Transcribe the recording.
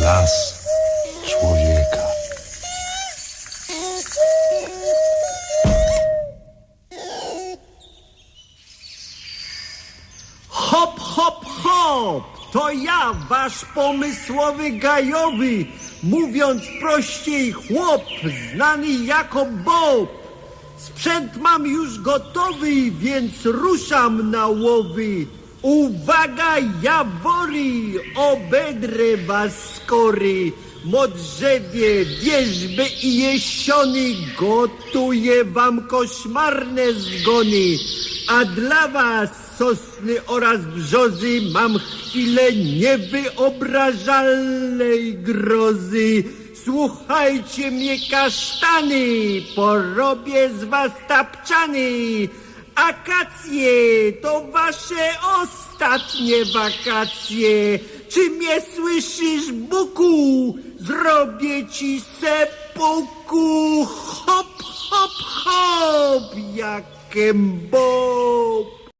las człowieka. Hop, hop, hop! To ja, wasz pomysłowy gajowy, mówiąc prościej chłop, znany jako Bob. Sprzęt mam już gotowy, więc ruszam na łowy. Uwaga, jawory, obedrę was skory. Modrzewie, wierzby i jesiony, gotuję wam koszmarne zgony. A dla was, sosny oraz brzozy, mam chwilę niewyobrażalnej grozy. Słuchajcie mnie, kasztany, porobię z was tapczany. Akacje to wasze ostatnie wakacje. Czy mnie słyszysz, Buku? Zrobię ci sepuku. Hop, hop, hop, jakem bo.